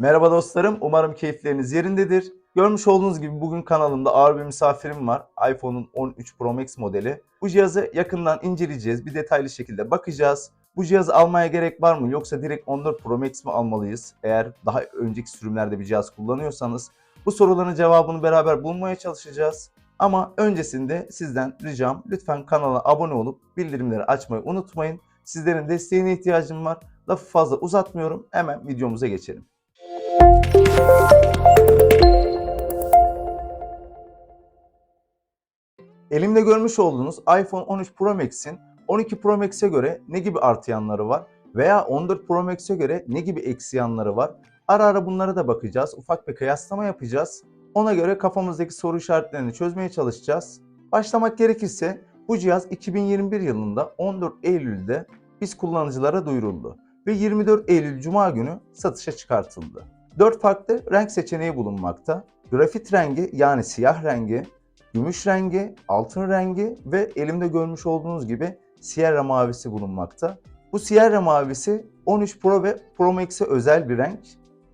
Merhaba dostlarım, umarım keyifleriniz yerindedir. Görmüş olduğunuz gibi bugün kanalımda ağır bir misafirim var. iPhone'un 13 Pro Max modeli. Bu cihazı yakından inceleyeceğiz, bir detaylı şekilde bakacağız. Bu cihazı almaya gerek var mı yoksa direkt 14 Pro Max mi almalıyız? Eğer daha önceki sürümlerde bir cihaz kullanıyorsanız bu soruların cevabını beraber bulmaya çalışacağız. Ama öncesinde sizden ricam lütfen kanala abone olup bildirimleri açmayı unutmayın. Sizlerin desteğine ihtiyacım var. Lafı fazla uzatmıyorum. Hemen videomuza geçelim. Elimde görmüş olduğunuz iPhone 13 Pro Max'in 12 Pro Max'e göre ne gibi artı yanları var veya 14 Pro Max'e göre ne gibi eksi yanları var. Ara ara bunlara da bakacağız. Ufak bir kıyaslama yapacağız. Ona göre kafamızdaki soru işaretlerini çözmeye çalışacağız. Başlamak gerekirse bu cihaz 2021 yılında 14 Eylül'de biz kullanıcılara duyuruldu ve 24 Eylül Cuma günü satışa çıkartıldı. 4 farklı renk seçeneği bulunmakta. Grafit rengi yani siyah rengi, gümüş rengi, altın rengi ve elimde görmüş olduğunuz gibi Sierra mavisi bulunmakta. Bu Sierra mavisi 13 Pro ve Pro Max'e özel bir renk.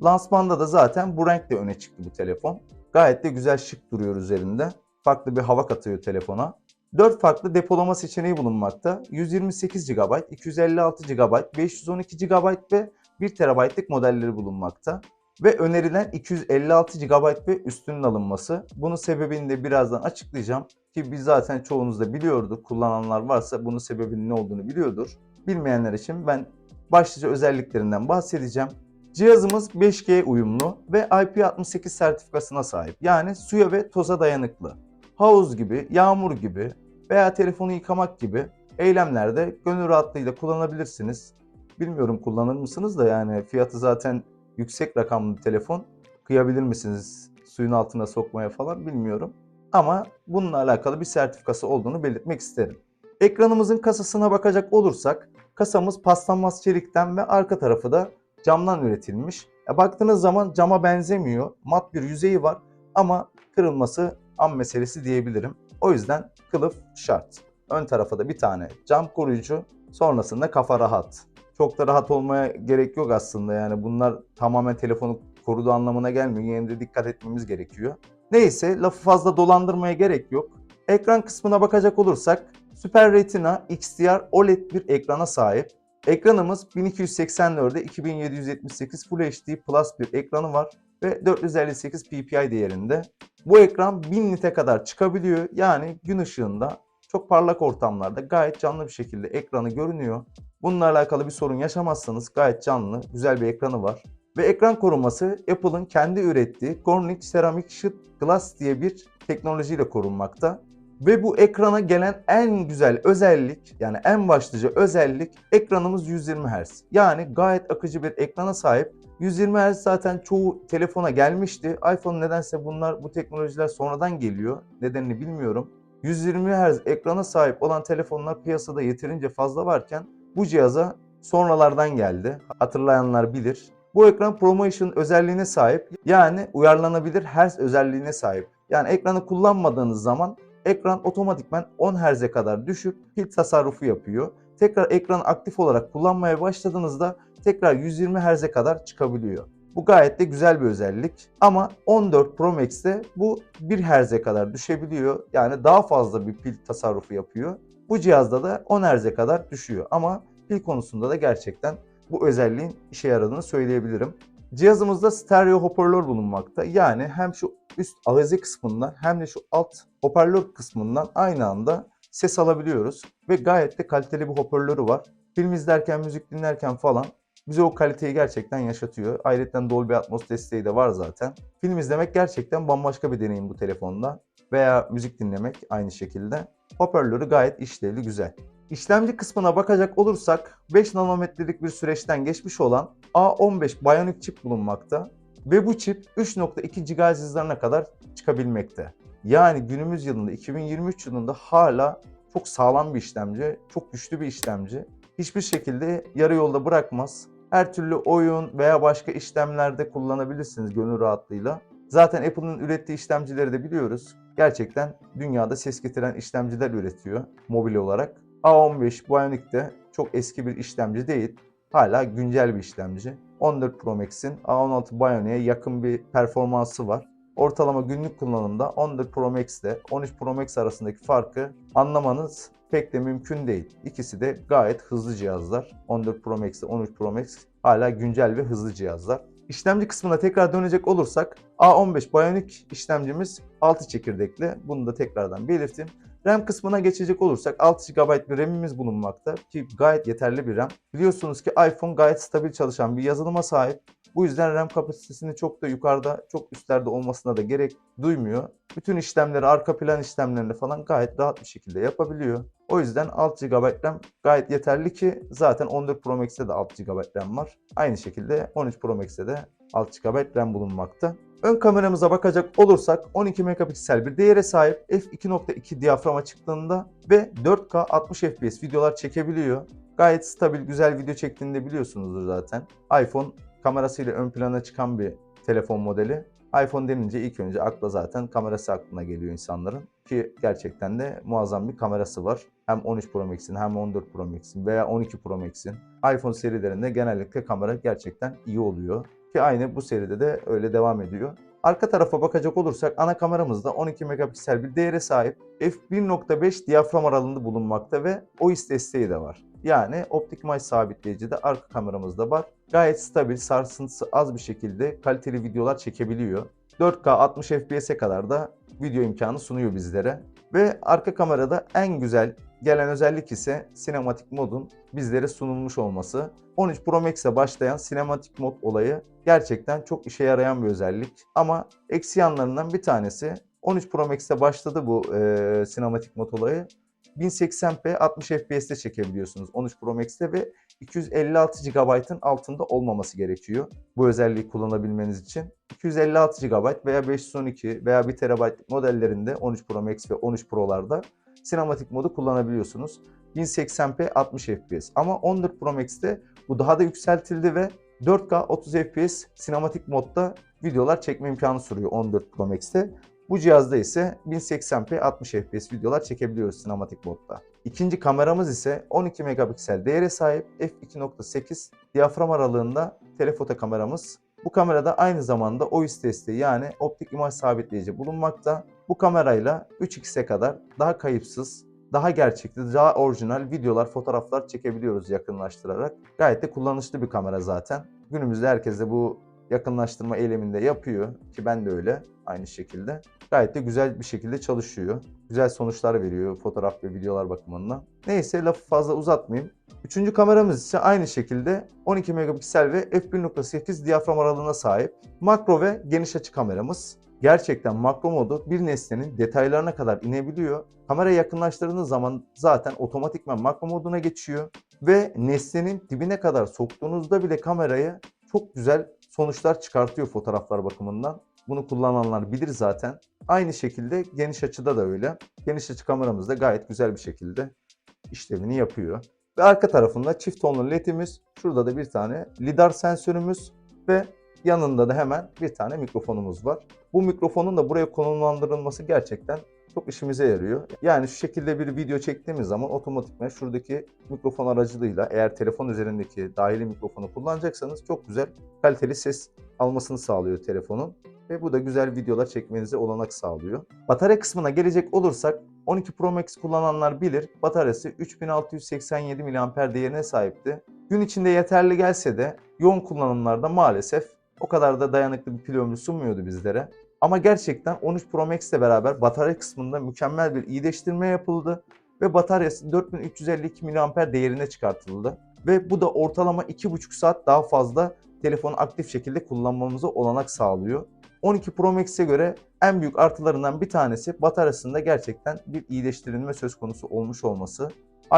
Lansmanda da zaten bu renkle öne çıktı bu telefon. Gayet de güzel şık duruyor üzerinde. Farklı bir hava katıyor telefona. 4 farklı depolama seçeneği bulunmakta. 128 GB, 256 GB, 512 GB ve 1 TB'lık modelleri bulunmakta. Ve önerilen 256 GB ve üstünün alınması. Bunun sebebini de birazdan açıklayacağım. Ki biz zaten çoğunuz da biliyorduk. Kullananlar varsa bunun sebebinin ne olduğunu biliyordur. Bilmeyenler için ben başlıca özelliklerinden bahsedeceğim. Cihazımız 5G uyumlu ve IP68 sertifikasına sahip. Yani suya ve toza dayanıklı. Havuz gibi, yağmur gibi veya telefonu yıkamak gibi eylemlerde gönül rahatlığıyla kullanabilirsiniz. Bilmiyorum kullanır mısınız da yani fiyatı zaten yüksek rakamlı telefon. Kıyabilir misiniz suyun altına sokmaya falan bilmiyorum. Ama bununla alakalı bir sertifikası olduğunu belirtmek isterim. Ekranımızın kasasına bakacak olursak kasamız paslanmaz çelikten ve arka tarafı da camdan üretilmiş. E baktığınız zaman cama benzemiyor. Mat bir yüzeyi var ama kırılması an meselesi diyebilirim. O yüzden kılıf şart. Ön tarafa da bir tane cam koruyucu, sonrasında kafa rahat. Çok da rahat olmaya gerek yok aslında yani bunlar tamamen telefonu koruduğu anlamına gelmiyor. Yine de dikkat etmemiz gerekiyor. Neyse lafı fazla dolandırmaya gerek yok. Ekran kısmına bakacak olursak Super Retina XDR OLED bir ekrana sahip. Ekranımız 1280'lerde 2778 Full HD Plus bir ekranı var ve 458 ppi değerinde. Bu ekran 1000 nite kadar çıkabiliyor. Yani gün ışığında çok parlak ortamlarda gayet canlı bir şekilde ekranı görünüyor. Bununla alakalı bir sorun yaşamazsanız gayet canlı, güzel bir ekranı var. Ve ekran koruması Apple'ın kendi ürettiği Corning Ceramic Sheet Glass diye bir teknolojiyle korunmakta. Ve bu ekrana gelen en güzel özellik yani en başlıca özellik ekranımız 120 Hz. Yani gayet akıcı bir ekrana sahip. 120 Hz zaten çoğu telefona gelmişti. iPhone nedense bunlar bu teknolojiler sonradan geliyor. Nedenini bilmiyorum. 120 Hz ekrana sahip olan telefonlar piyasada yeterince fazla varken bu cihaza sonralardan geldi. Hatırlayanlar bilir. Bu ekran ProMotion özelliğine sahip. Yani uyarlanabilir Hz özelliğine sahip. Yani ekranı kullanmadığınız zaman ekran otomatikman 10 Hz'e kadar düşüp pil tasarrufu yapıyor. Tekrar ekranı aktif olarak kullanmaya başladığınızda tekrar 120 Hz'e kadar çıkabiliyor. Bu gayet de güzel bir özellik. Ama 14 Pro Max'te bu 1 Hz'e kadar düşebiliyor. Yani daha fazla bir pil tasarrufu yapıyor. Bu cihazda da 10 Hz'e kadar düşüyor. Ama pil konusunda da gerçekten bu özelliğin işe yaradığını söyleyebilirim. Cihazımızda stereo hoparlör bulunmakta. Yani hem şu üst avize kısmından hem de şu alt hoparlör kısmından aynı anda ses alabiliyoruz. Ve gayet de kaliteli bir hoparlörü var. Film izlerken, müzik dinlerken falan bize o kaliteyi gerçekten yaşatıyor. Ayrıca Dolby Atmos desteği de var zaten. Film izlemek gerçekten bambaşka bir deneyim bu telefonda. Veya müzik dinlemek aynı şekilde. Hoparlörü gayet işlevli, güzel. İşlemci kısmına bakacak olursak 5 nanometrelik bir süreçten geçmiş olan A15 Bionic çip bulunmakta ve bu çip 3.2 GHz hızlarına kadar çıkabilmekte. Yani günümüz yılında 2023 yılında hala çok sağlam bir işlemci, çok güçlü bir işlemci. Hiçbir şekilde yarı yolda bırakmaz. Her türlü oyun veya başka işlemlerde kullanabilirsiniz gönül rahatlığıyla. Zaten Apple'ın ürettiği işlemcileri de biliyoruz. Gerçekten dünyada ses getiren işlemciler üretiyor mobil olarak. A15 Bionic de çok eski bir işlemci değil. Hala güncel bir işlemci. 14 Pro Max'in A16 Bionic'e yakın bir performansı var. Ortalama günlük kullanımda 14 Pro Max ile 13 Pro Max arasındaki farkı anlamanız pek de mümkün değil. İkisi de gayet hızlı cihazlar. 14 Pro Max ile 13 Pro Max hala güncel ve hızlı cihazlar. İşlemci kısmına tekrar dönecek olursak A15 Bionic işlemcimiz 6 çekirdekli. Bunu da tekrardan belirteyim. RAM kısmına geçecek olursak 6 GB bir RAM'imiz bulunmakta ki gayet yeterli bir RAM. Biliyorsunuz ki iPhone gayet stabil çalışan bir yazılıma sahip. Bu yüzden RAM kapasitesini çok da yukarıda, çok üstlerde olmasına da gerek duymuyor. Bütün işlemleri, arka plan işlemlerini falan gayet rahat bir şekilde yapabiliyor. O yüzden 6 GB RAM gayet yeterli ki zaten 14 Pro Max'te de 6 GB RAM var. Aynı şekilde 13 Pro Max'te de 6 GB RAM bulunmakta. Ön kameramıza bakacak olursak 12 megapiksel bir değere sahip f2.2 diyafram açıklığında ve 4K 60 FPS videolar çekebiliyor. Gayet stabil, güzel video çektiğini de biliyorsunuzdur zaten. iPhone kamerasıyla ön plana çıkan bir telefon modeli. iPhone denince ilk önce akla zaten kamerası aklına geliyor insanların. Ki gerçekten de muazzam bir kamerası var. Hem 13 Pro Max'in hem 14 Pro Max'in veya 12 Pro Max'in. iPhone serilerinde genellikle kamera gerçekten iyi oluyor. Ki aynı bu seride de öyle devam ediyor. Arka tarafa bakacak olursak ana kameramızda 12 megapiksel bir değere sahip f1.5 diyafram aralığında bulunmakta ve OIS desteği de var. Yani optik imaj sabitleyici de arka kameramızda var. Gayet stabil, sarsıntısı az bir şekilde kaliteli videolar çekebiliyor. 4K 60 FPS'e kadar da video imkanı sunuyor bizlere. Ve arka kamerada en güzel gelen özellik ise sinematik modun bizlere sunulmuş olması. 13 Pro Max'e başlayan sinematik mod olayı gerçekten çok işe yarayan bir özellik. Ama eksi yanlarından bir tanesi 13 Pro Max'te başladı bu e, sinematik mod olayı. 1080p 60 FPS'te çekebiliyorsunuz 13 Pro Max'te ve 256 GB'ın altında olmaması gerekiyor bu özelliği kullanabilmeniz için. 256 GB veya 512 veya 1 TB modellerinde 13 Pro Max ve 13 Pro'larda sinematik modu kullanabiliyorsunuz. 1080p 60 FPS ama 14 Pro Max'te bu daha da yükseltildi ve 4K 30 FPS sinematik modda videolar çekme imkanı sunuyor 14 Pro Max'te. Bu cihazda ise 1080p 60 FPS videolar çekebiliyoruz sinematik modda. İkinci kameramız ise 12 megapiksel değere sahip f2.8 diyafram aralığında telefoto kameramız. Bu kamerada aynı zamanda OIS desteği yani optik imaj sabitleyici bulunmakta. Bu kamerayla 3x'e kadar daha kayıpsız, daha gerçekçi, daha orijinal videolar, fotoğraflar çekebiliyoruz yakınlaştırarak. Gayet de kullanışlı bir kamera zaten. Günümüzde herkes de bu yakınlaştırma eyleminde yapıyor ki ben de öyle aynı şekilde. Gayet de güzel bir şekilde çalışıyor. Güzel sonuçlar veriyor fotoğraf ve videolar bakımından. Neyse lafı fazla uzatmayayım. Üçüncü kameramız ise aynı şekilde 12 megapiksel ve f1.8 diyafram aralığına sahip makro ve geniş açı kameramız. Gerçekten makro modu bir nesnenin detaylarına kadar inebiliyor. Kamera yakınlaştırdığınız zaman zaten otomatikman makro moduna geçiyor ve nesnenin dibine kadar soktuğunuzda bile kamerayı çok güzel sonuçlar çıkartıyor fotoğraflar bakımından. Bunu kullananlar bilir zaten. Aynı şekilde geniş açıda da öyle. Geniş açı kameramız da gayet güzel bir şekilde işlevini yapıyor. Ve arka tarafında çift tonlu ledimiz, şurada da bir tane lidar sensörümüz ve yanında da hemen bir tane mikrofonumuz var. Bu mikrofonun da buraya konumlandırılması gerçekten çok işimize yarıyor. Yani şu şekilde bir video çektiğimiz zaman otomatikman şuradaki mikrofon aracılığıyla eğer telefon üzerindeki dahili mikrofonu kullanacaksanız çok güzel kaliteli ses almasını sağlıyor telefonun ve bu da güzel videolar çekmenize olanak sağlıyor. Batarya kısmına gelecek olursak 12 Pro Max kullananlar bilir bataryası 3687 mAh değerine sahipti. Gün içinde yeterli gelse de yoğun kullanımlarda maalesef o kadar da dayanıklı bir pil ömrü sunmuyordu bizlere. Ama gerçekten 13 Pro Max ile beraber batarya kısmında mükemmel bir iyileştirme yapıldı ve bataryası 4352 mAh değerine çıkartıldı. Ve bu da ortalama 2,5 saat daha fazla telefonu aktif şekilde kullanmamıza olanak sağlıyor. 12 Pro Max'e göre en büyük artılarından bir tanesi bataryasında gerçekten bir iyileştirilme söz konusu olmuş olması.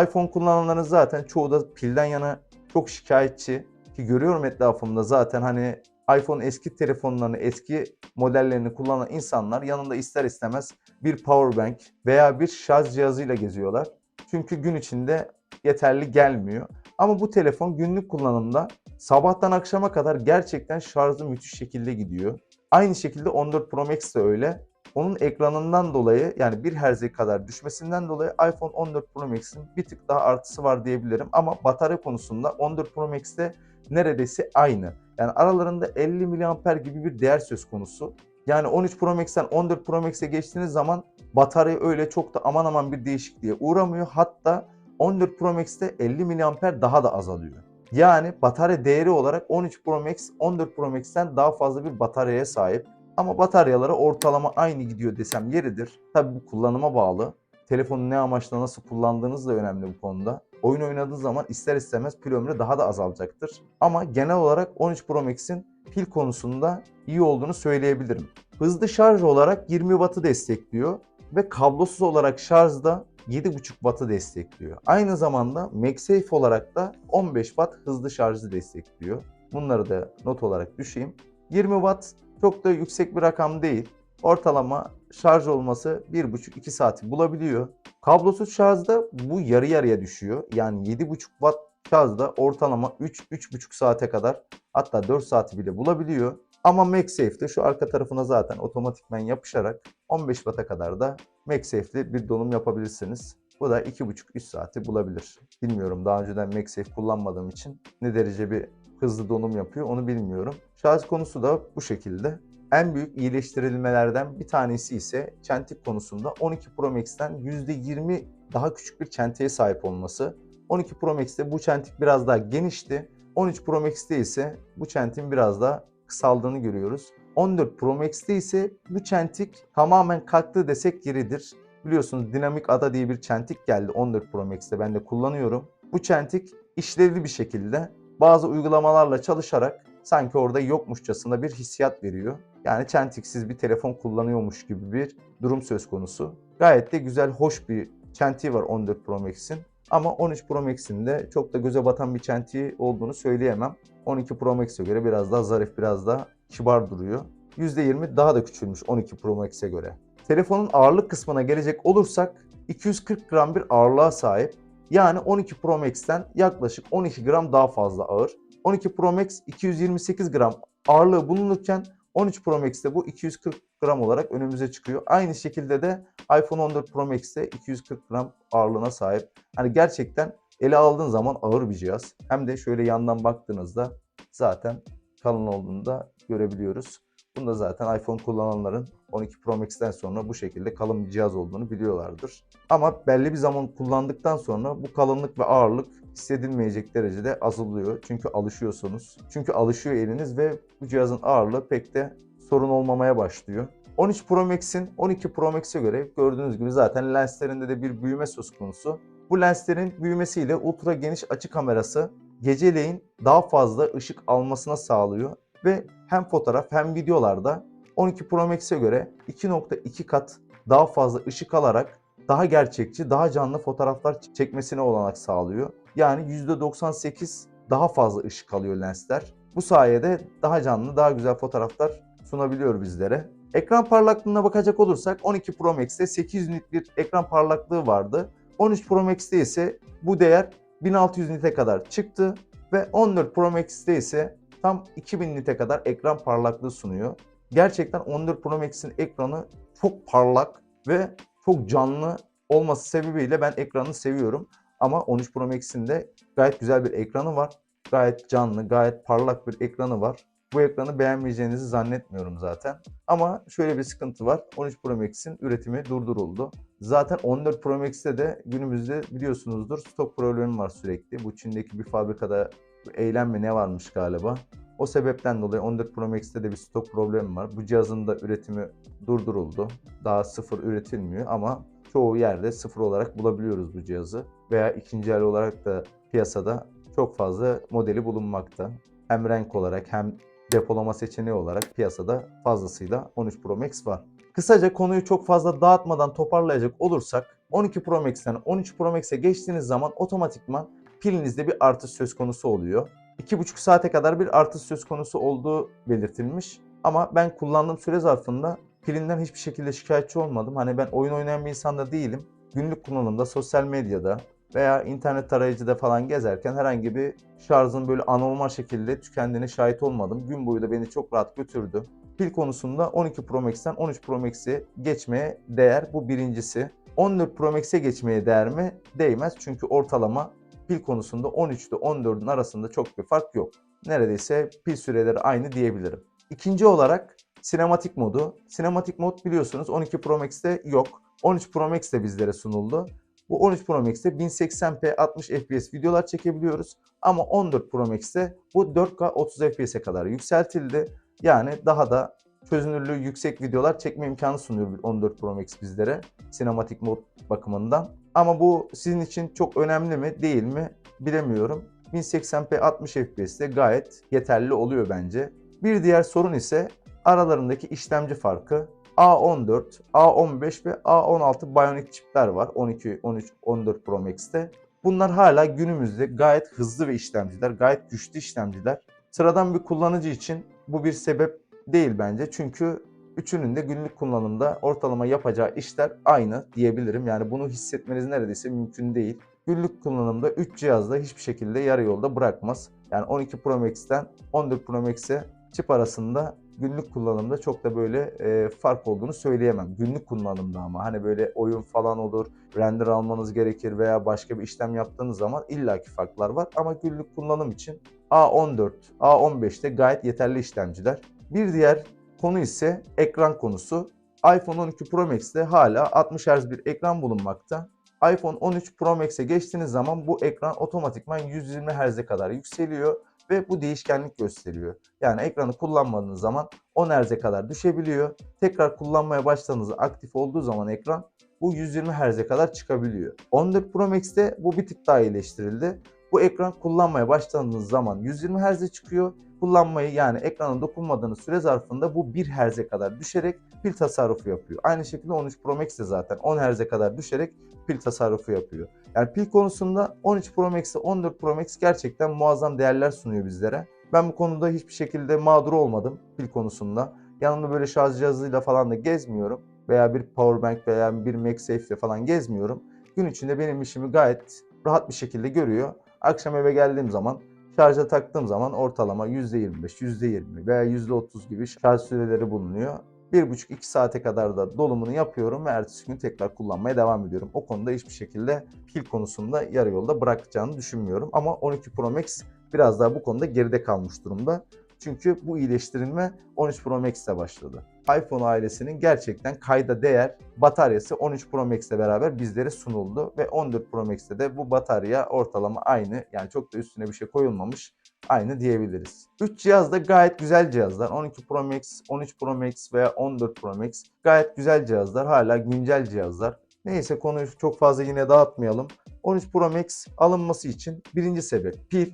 iPhone kullananların zaten çoğu da pilden yana çok şikayetçi ki görüyorum etrafımda zaten hani iPhone eski telefonlarını, eski modellerini kullanan insanlar yanında ister istemez bir power bank veya bir şarj cihazıyla geziyorlar. Çünkü gün içinde yeterli gelmiyor. Ama bu telefon günlük kullanımda sabahtan akşama kadar gerçekten şarjı müthiş şekilde gidiyor. Aynı şekilde 14 Pro Max de öyle. Onun ekranından dolayı yani 1 Hz'e kadar düşmesinden dolayı iPhone 14 Pro Max'in bir tık daha artısı var diyebilirim. Ama batarya konusunda 14 Pro Max'te neredeyse aynı. Yani aralarında 50 miliamper gibi bir değer söz konusu. Yani 13 Pro Max'ten 14 Pro Max'e geçtiğiniz zaman batarya öyle çok da aman aman bir değişikliğe uğramıyor. Hatta 14 Pro Max'te 50 miliamper daha da azalıyor. Yani batarya değeri olarak 13 Pro Max 14 Pro Max'ten daha fazla bir bataryaya sahip. Ama bataryaları ortalama aynı gidiyor desem yeridir. Tabi bu kullanıma bağlı. Telefonu ne amaçla nasıl kullandığınız da önemli bu konuda. Oyun oynadığınız zaman ister istemez pil ömrü daha da azalacaktır. Ama genel olarak 13 Pro Max'in pil konusunda iyi olduğunu söyleyebilirim. Hızlı şarj olarak 20 Watt'ı destekliyor ve kablosuz olarak şarjda 7.5 Watt'ı destekliyor. Aynı zamanda MagSafe olarak da 15 Watt hızlı şarjı destekliyor. Bunları da not olarak düşeyim. 20 Watt çok da yüksek bir rakam değil. Ortalama şarj olması 1,5-2 saati bulabiliyor. Kablosuz şarjda bu yarı yarıya düşüyor. Yani 7,5 Watt şarjda ortalama 3-3,5 saate kadar hatta 4 saati bile bulabiliyor. Ama MagSafe'de şu arka tarafına zaten otomatikman yapışarak 15 Watt'a kadar da MagSafe'li bir donum yapabilirsiniz. Bu da 2,5-3 saati bulabilir. Bilmiyorum daha önceden MagSafe kullanmadığım için ne derece bir hızlı donum yapıyor onu bilmiyorum. Şarj konusu da bu şekilde. En büyük iyileştirilmelerden bir tanesi ise çentik konusunda 12 Pro Max'ten %20 daha küçük bir çentiğe sahip olması. 12 Pro Max'te bu çentik biraz daha genişti. 13 Pro Max'te ise bu çentin biraz daha kısaldığını görüyoruz. 14 Pro Max'te ise bu çentik tamamen kalktı desek yeridir. Biliyorsunuz dinamik ada diye bir çentik geldi 14 Pro Max'te ben de kullanıyorum. Bu çentik işlevli bir şekilde bazı uygulamalarla çalışarak sanki orada yokmuşçasına bir hissiyat veriyor. Yani çentiksiz bir telefon kullanıyormuş gibi bir durum söz konusu. Gayet de güzel, hoş bir çentiği var 14 Pro Max'in. Ama 13 Pro Max'in de çok da göze batan bir çentiği olduğunu söyleyemem. 12 Pro Max'e göre biraz daha zarif, biraz daha kibar duruyor. %20 daha da küçülmüş 12 Pro Max'e göre. Telefonun ağırlık kısmına gelecek olursak 240 gram bir ağırlığa sahip. Yani 12 Pro Max'ten yaklaşık 12 gram daha fazla ağır. 12 Pro Max 228 gram ağırlığı bulunurken 13 Pro Max'te bu 240 gram olarak önümüze çıkıyor. Aynı şekilde de iPhone 14 Pro Max'te 240 gram ağırlığına sahip. Hani gerçekten ele aldığın zaman ağır bir cihaz. Hem de şöyle yandan baktığınızda zaten kalın olduğunu da görebiliyoruz. Bunu da zaten iPhone kullananların 12 Pro Max'ten sonra bu şekilde kalın bir cihaz olduğunu biliyorlardır. Ama belli bir zaman kullandıktan sonra bu kalınlık ve ağırlık hissedilmeyecek derecede azalıyor. Çünkü alışıyorsunuz. Çünkü alışıyor eliniz ve bu cihazın ağırlığı pek de sorun olmamaya başlıyor. 13 Pro Max'in 12 Pro Max'e göre gördüğünüz gibi zaten lenslerinde de bir büyüme söz konusu. Bu lenslerin büyümesiyle ultra geniş açı kamerası geceleyin daha fazla ışık almasına sağlıyor ve hem fotoğraf hem videolarda 12 Pro Max'e göre 2.2 kat daha fazla ışık alarak daha gerçekçi, daha canlı fotoğraflar çekmesine olanak sağlıyor. Yani %98 daha fazla ışık alıyor lensler. Bu sayede daha canlı, daha güzel fotoğraflar sunabiliyor bizlere. Ekran parlaklığına bakacak olursak 12 Pro Max'te 800 nit bir ekran parlaklığı vardı. 13 Pro Max'te ise bu değer 1600 nite kadar çıktı ve 14 Pro Max'te ise tam 2000 nite kadar ekran parlaklığı sunuyor. Gerçekten 14 Pro Max'in ekranı çok parlak ve çok canlı olması sebebiyle ben ekranı seviyorum. Ama 13 Pro Max'in de gayet güzel bir ekranı var. Gayet canlı, gayet parlak bir ekranı var. Bu ekranı beğenmeyeceğinizi zannetmiyorum zaten. Ama şöyle bir sıkıntı var. 13 Pro Max'in üretimi durduruldu. Zaten 14 Pro Max'te de günümüzde biliyorsunuzdur stok problemi var sürekli. Bu Çin'deki bir fabrikada eylem mi ne varmış galiba. O sebepten dolayı 14 Pro Max'te de bir stok problemi var. Bu cihazın da üretimi durduruldu. Daha sıfır üretilmiyor ama çoğu yerde sıfır olarak bulabiliyoruz bu cihazı. Veya ikinci el olarak da piyasada çok fazla modeli bulunmakta. Hem renk olarak hem depolama seçeneği olarak piyasada fazlasıyla 13 Pro Max var. Kısaca konuyu çok fazla dağıtmadan toparlayacak olursak 12 Pro Max'ten 13 Pro Max'e geçtiğiniz zaman otomatikman pilinizde bir artış söz konusu oluyor. 2,5 saate kadar bir artış söz konusu olduğu belirtilmiş. Ama ben kullandığım süre zarfında pilinden hiçbir şekilde şikayetçi olmadım. Hani ben oyun oynayan bir insan da değilim. Günlük kullanımda sosyal medyada veya internet tarayıcıda falan gezerken herhangi bir şarjın böyle anormal şekilde tükendiğine şahit olmadım. Gün boyu da beni çok rahat götürdü. Pil konusunda 12 Pro Max'ten 13 Pro Max'e geçmeye değer. Bu birincisi. 14 Pro Max'e geçmeye değer mi? Değmez. Çünkü ortalama pil konusunda 13 ile 14'ün arasında çok bir fark yok. neredeyse pil süreleri aynı diyebilirim. İkinci olarak sinematik modu. Sinematik mod biliyorsunuz 12 Pro Max'te yok. 13 Pro Max de bizlere sunuldu. Bu 13 Pro Max'te 1080p 60 fps videolar çekebiliyoruz. Ama 14 Pro Max'te bu 4K 30 fps'e kadar yükseltildi. Yani daha da çözünürlüğü yüksek videolar çekme imkanı sunuyor 14 Pro Max bizlere sinematik mod bakımından. Ama bu sizin için çok önemli mi değil mi bilemiyorum. 1080p 60 fps'te gayet yeterli oluyor bence. Bir diğer sorun ise aralarındaki işlemci farkı. A14, A15 ve A16 Bionic çipler var 12, 13, 14 Pro Max'te. Bunlar hala günümüzde gayet hızlı ve işlemciler, gayet güçlü işlemciler. Sıradan bir kullanıcı için bu bir sebep değil bence. Çünkü üçünün de günlük kullanımda ortalama yapacağı işler aynı diyebilirim. Yani bunu hissetmeniz neredeyse mümkün değil. Günlük kullanımda 3 cihazda hiçbir şekilde yarı yolda bırakmaz. Yani 12 Pro Max'ten 14 Pro Max'e çip arasında günlük kullanımda çok da böyle e, fark olduğunu söyleyemem. Günlük kullanımda ama hani böyle oyun falan olur, render almanız gerekir veya başka bir işlem yaptığınız zaman illaki farklar var. Ama günlük kullanım için A14, A15'te gayet yeterli işlemciler. Bir diğer konu ise ekran konusu. iPhone 12 Pro Max'te hala 60 Hz bir ekran bulunmakta. iPhone 13 Pro Max'e geçtiğiniz zaman bu ekran otomatikman 120 Hz'e kadar yükseliyor ve bu değişkenlik gösteriyor. Yani ekranı kullanmadığınız zaman 10 Hz'e kadar düşebiliyor. Tekrar kullanmaya başladığınızda aktif olduğu zaman ekran bu 120 Hz'e kadar çıkabiliyor. 14 Pro Max'te bu bir tık daha iyileştirildi. Bu ekran kullanmaya başladığınız zaman 120 Hz'e çıkıyor. Kullanmayı yani ekrana dokunmadığınız süre zarfında bu 1 Hz'e kadar düşerek pil tasarrufu yapıyor. Aynı şekilde 13 Pro Max de zaten 10 Hz'e kadar düşerek pil tasarrufu yapıyor. Yani pil konusunda 13 Pro Max ile 14 Pro Max gerçekten muazzam değerler sunuyor bizlere. Ben bu konuda hiçbir şekilde mağdur olmadım pil konusunda. Yanımda böyle şarj cihazıyla falan da gezmiyorum. Veya bir powerbank veya bir MagSafe ile falan gezmiyorum. Gün içinde benim işimi gayet rahat bir şekilde görüyor. Akşam eve geldiğim zaman şarja taktığım zaman ortalama %25, %20 veya %30 gibi şarj süreleri bulunuyor. 1,5-2 saate kadar da dolumunu yapıyorum ve ertesi gün tekrar kullanmaya devam ediyorum. O konuda hiçbir şekilde pil konusunda yarı yolda bırakacağını düşünmüyorum. Ama 12 Pro Max biraz daha bu konuda geride kalmış durumda. Çünkü bu iyileştirilme 13 Pro Max'te başladı. iPhone ailesinin gerçekten kayda değer bataryası 13 Pro Max ile beraber bizlere sunuldu ve 14 Pro Max'te de bu batarya ortalama aynı. Yani çok da üstüne bir şey koyulmamış. Aynı diyebiliriz. 3 cihaz da gayet güzel cihazlar. 12 Pro Max, 13 Pro Max veya 14 Pro Max gayet güzel cihazlar. Hala güncel cihazlar. Neyse konuyu çok fazla yine dağıtmayalım. 13 Pro Max alınması için birinci sebep pil,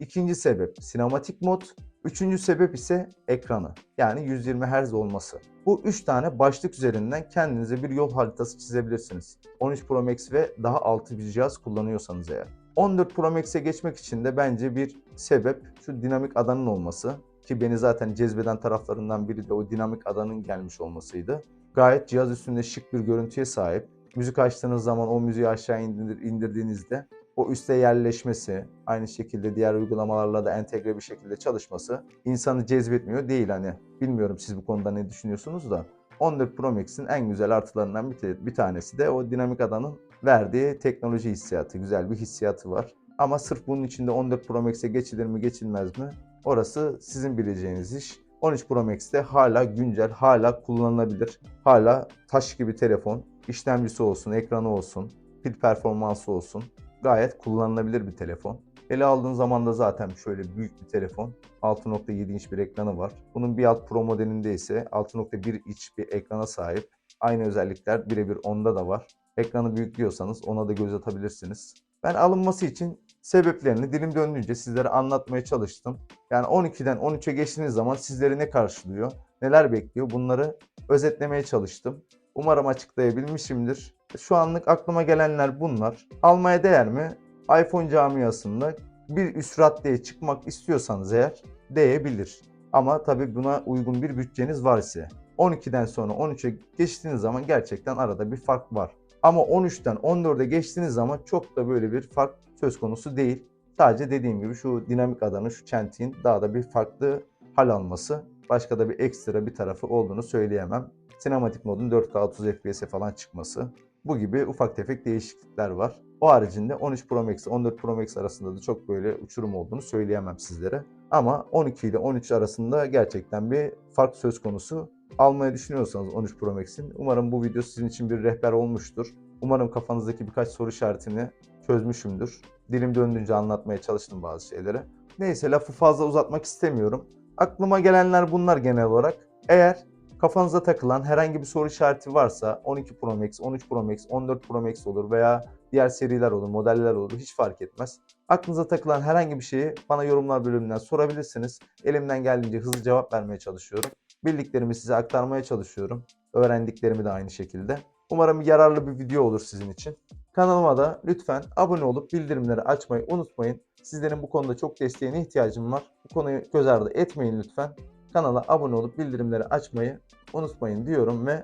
ikinci sebep sinematik mod, Üçüncü sebep ise ekranı yani 120 Hz olması. Bu üç tane başlık üzerinden kendinize bir yol haritası çizebilirsiniz. 13 Pro Max ve daha altı bir cihaz kullanıyorsanız eğer. 14 Pro Max'e geçmek için de bence bir sebep şu dinamik adanın olması. Ki beni zaten cezbeden taraflarından biri de o dinamik adanın gelmiş olmasıydı. Gayet cihaz üstünde şık bir görüntüye sahip. Müzik açtığınız zaman o müziği aşağı indir, indirdiğinizde o üste yerleşmesi, aynı şekilde diğer uygulamalarla da entegre bir şekilde çalışması insanı cezbetmiyor değil hani. Bilmiyorum siz bu konuda ne düşünüyorsunuz da. 14 Pro Max'in en güzel artılarından bir, bir tanesi de o dinamik adanın verdiği teknoloji hissiyatı. Güzel bir hissiyatı var. Ama sırf bunun içinde 14 Pro Max'e geçilir mi geçilmez mi? Orası sizin bileceğiniz iş. 13 Pro Max'te hala güncel, hala kullanılabilir. Hala taş gibi telefon, işlemcisi olsun, ekranı olsun, pil performansı olsun gayet kullanılabilir bir telefon. Ele aldığın zaman da zaten şöyle büyük bir telefon. 6.7 inç bir ekranı var. Bunun bir alt Pro modelinde ise 6.1 inç bir ekrana sahip. Aynı özellikler birebir onda da var. Ekranı büyük diyorsanız ona da göz atabilirsiniz. Ben alınması için sebeplerini dilim döndüğünce sizlere anlatmaya çalıştım. Yani 12'den 13'e geçtiğiniz zaman sizleri ne karşılıyor, neler bekliyor bunları özetlemeye çalıştım. Umarım açıklayabilmişimdir. Şu anlık aklıma gelenler bunlar. Almaya değer mi? iPhone camiasında bir üst raddeye çıkmak istiyorsanız eğer değebilir. Ama tabii buna uygun bir bütçeniz var ise. 12'den sonra 13'e geçtiğiniz zaman gerçekten arada bir fark var. Ama 13'ten 14'e geçtiğiniz zaman çok da böyle bir fark söz konusu değil. Sadece dediğim gibi şu dinamik adanın, şu çentiğin daha da bir farklı hal alması. Başka da bir ekstra bir tarafı olduğunu söyleyemem. Sinematik modun 4K 30 FPS'e falan çıkması. Bu gibi ufak tefek değişiklikler var. O haricinde 13 Pro Max 14 Pro Max arasında da çok böyle uçurum olduğunu söyleyemem sizlere. Ama 12 ile 13 arasında gerçekten bir fark söz konusu. Almayı düşünüyorsanız 13 Pro Max'in umarım bu video sizin için bir rehber olmuştur. Umarım kafanızdaki birkaç soru işaretini çözmüşümdür. Dilim döndüğünce anlatmaya çalıştım bazı şeyleri. Neyse lafı fazla uzatmak istemiyorum. Aklıma gelenler bunlar genel olarak. Eğer kafanıza takılan herhangi bir soru işareti varsa 12 Pro Max, 13 Pro Max, 14 Pro Max olur veya diğer seriler olur, modeller olur hiç fark etmez. Aklınıza takılan herhangi bir şeyi bana yorumlar bölümünden sorabilirsiniz. Elimden geldiğince hızlı cevap vermeye çalışıyorum. Bildiklerimi size aktarmaya çalışıyorum. Öğrendiklerimi de aynı şekilde. Umarım yararlı bir video olur sizin için. Kanalıma da lütfen abone olup bildirimleri açmayı unutmayın. Sizlerin bu konuda çok desteğine ihtiyacım var. Bu konuyu göz ardı etmeyin lütfen. Kanala abone olup bildirimleri açmayı unutmayın diyorum ve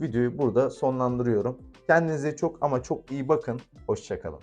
videoyu burada sonlandırıyorum. Kendinize çok ama çok iyi bakın. Hoşçakalın.